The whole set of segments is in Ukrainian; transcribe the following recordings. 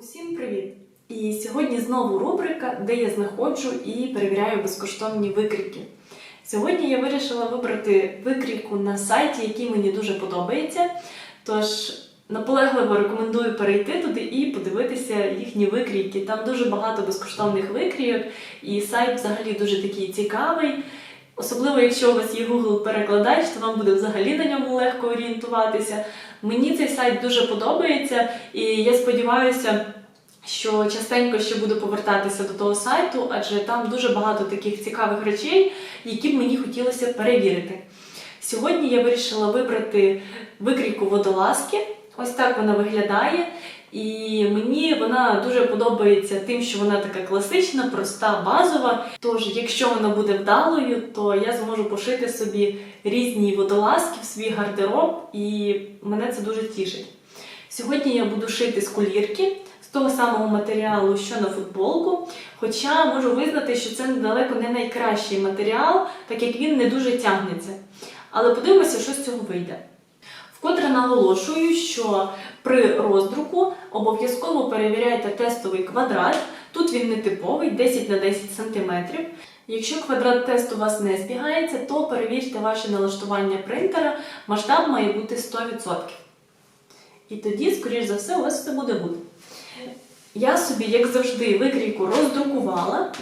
Усім привіт! І сьогодні знову рубрика, де я знаходжу і перевіряю безкоштовні викрійки. Сьогодні я вирішила вибрати викрійку на сайті, який мені дуже подобається. Тож наполегливо рекомендую перейти туди і подивитися їхні викрійки. Там дуже багато безкоштовних викрійок, і сайт взагалі дуже такий цікавий. Особливо, якщо у вас є Google перекладач, то вам буде взагалі на ньому легко орієнтуватися. Мені цей сайт дуже подобається, і я сподіваюся, що частенько ще буду повертатися до того сайту, адже там дуже багато таких цікавих речей, які б мені хотілося перевірити. Сьогодні я вирішила вибрати викрійку водолазки. Ось так вона виглядає. І мені вона дуже подобається тим, що вона така класична, проста, базова. Тож, якщо вона буде вдалою, то я зможу пошити собі різні водолазки в свій гардероб, і мене це дуже тішить. Сьогодні я буду шити з кулірки з того самого матеріалу, що на футболку. Хоча можу визнати, що це недалеко не найкращий матеріал, так як він не дуже тягнеться. Але подивимося, що з цього вийде. Вкотре наголошую, що при роздруку обов'язково перевіряйте тестовий квадрат. Тут він не типовий, 10 на 10 см. Якщо квадрат тесту у вас не збігається, то перевірте ваше налаштування принтера. Масштаб має бути 100%. І тоді, скоріш за все, у вас все буде гуд. Я собі, як завжди, викрійку роздрукувала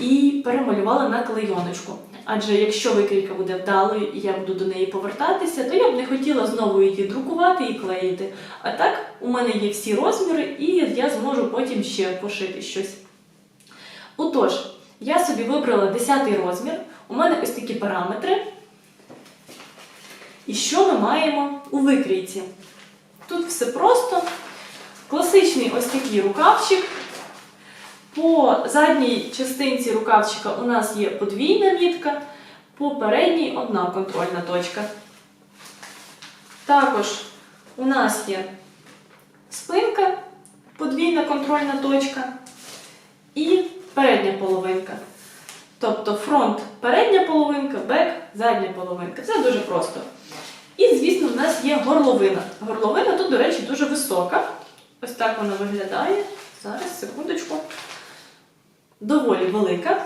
і перемалювала на клейоночку. Адже якщо викрійка буде вдалою і я буду до неї повертатися, то я б не хотіла знову її друкувати і клеїти. А так, у мене є всі розміри, і я зможу потім ще пошити щось. Отож, я собі вибрала 10 розмір. У мене ось такі параметри. І що ми маємо у викрійці? Тут все просто. Класичний ось такий рукавчик. По задній частинці рукавчика у нас є подвійна мітка, по передній одна контрольна точка. Також у нас є спинка, подвійна контрольна точка і передня половинка. Тобто фронт передня половинка, бек задня половинка. Це дуже просто. І, звісно, в нас є горловина. Горловина тут, до речі, дуже висока. Ось так вона виглядає. Зараз, секундочку. Доволі велика.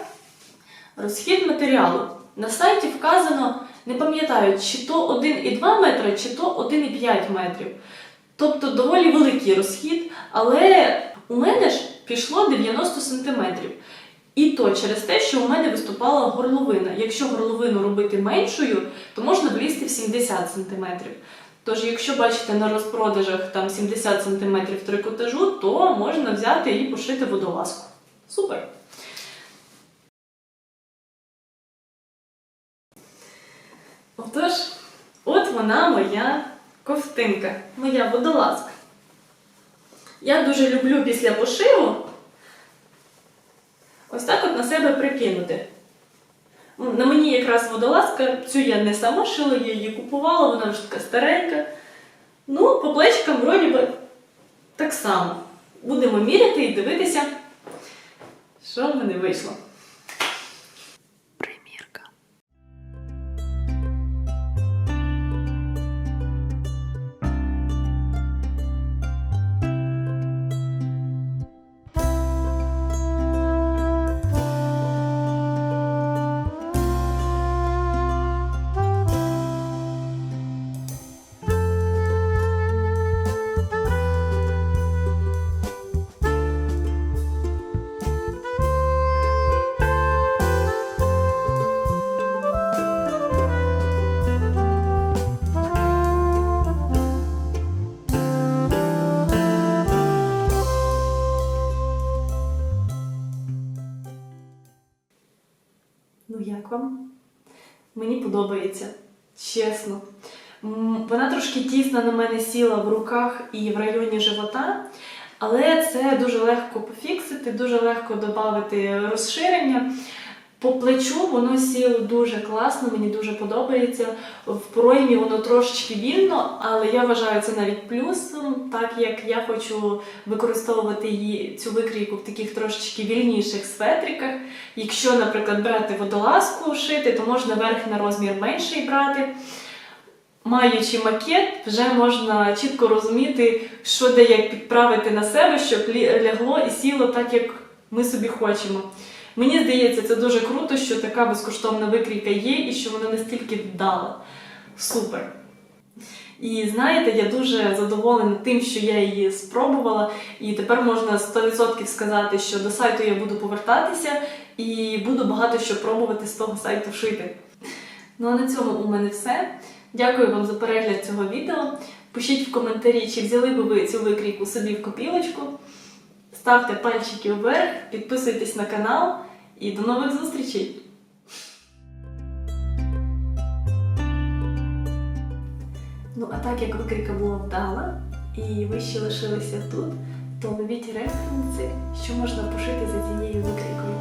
Розхід матеріалу. На сайті вказано, не пам'ятаю, чи то 1,2 метра, чи то 1,5 метрів. Тобто доволі великий розхід, але у мене ж пішло 90 сантиметрів. І то через те, що у мене виступала горловина. Якщо горловину робити меншою, то можна влізти в 70 см. Тож, якщо бачите на розпродажах там 70 см трикотажу, то можна взяти і пошити водолазку. Супер! Отож, от вона моя ковтинка, моя водолазка. Я дуже люблю після пошиву ось так от на себе прикинути. Ну, На мені якраз водолазка, цю я не сама шила, я її купувала, вона вже така старенька. Ну, по плечикам вроді би так само. Будемо міряти і дивитися, що в мене вийшло. Вам? Мені подобається, чесно. Вона трошки тісно на мене сіла в руках і в районі живота, але це дуже легко пофіксити, дуже легко додати розширення. По плечу воно сіло дуже класно, мені дуже подобається. В проймі воно трошечки вільно, але я вважаю це навіть плюсом, так як я хочу використовувати її цю викрійку в таких трошечки вільніших светриках. Якщо, наприклад, брати водолазку шити, то можна верх на розмір менший брати. маючи макет, вже можна чітко розуміти, що де як підправити на себе, щоб лягло і сіло так, як ми собі хочемо. Мені здається, це дуже круто, що така безкоштовна викрійка є і що вона настільки вдала. Супер! І знаєте, я дуже задоволена тим, що я її спробувала, і тепер можна 100% сказати, що до сайту я буду повертатися і буду багато що пробувати з того сайту шити. Ну а на цьому у мене все. Дякую вам за перегляд цього відео. Пишіть в коментарі, чи взяли би ви цю викрійку собі в копілочку. Ставте пальчики вверх, підписуйтесь на канал і до нових зустрічей! Ну, а так як викрика була вдала, і ви ще лишилися тут, то ловіть референси, що можна пошити за цією викрійкою.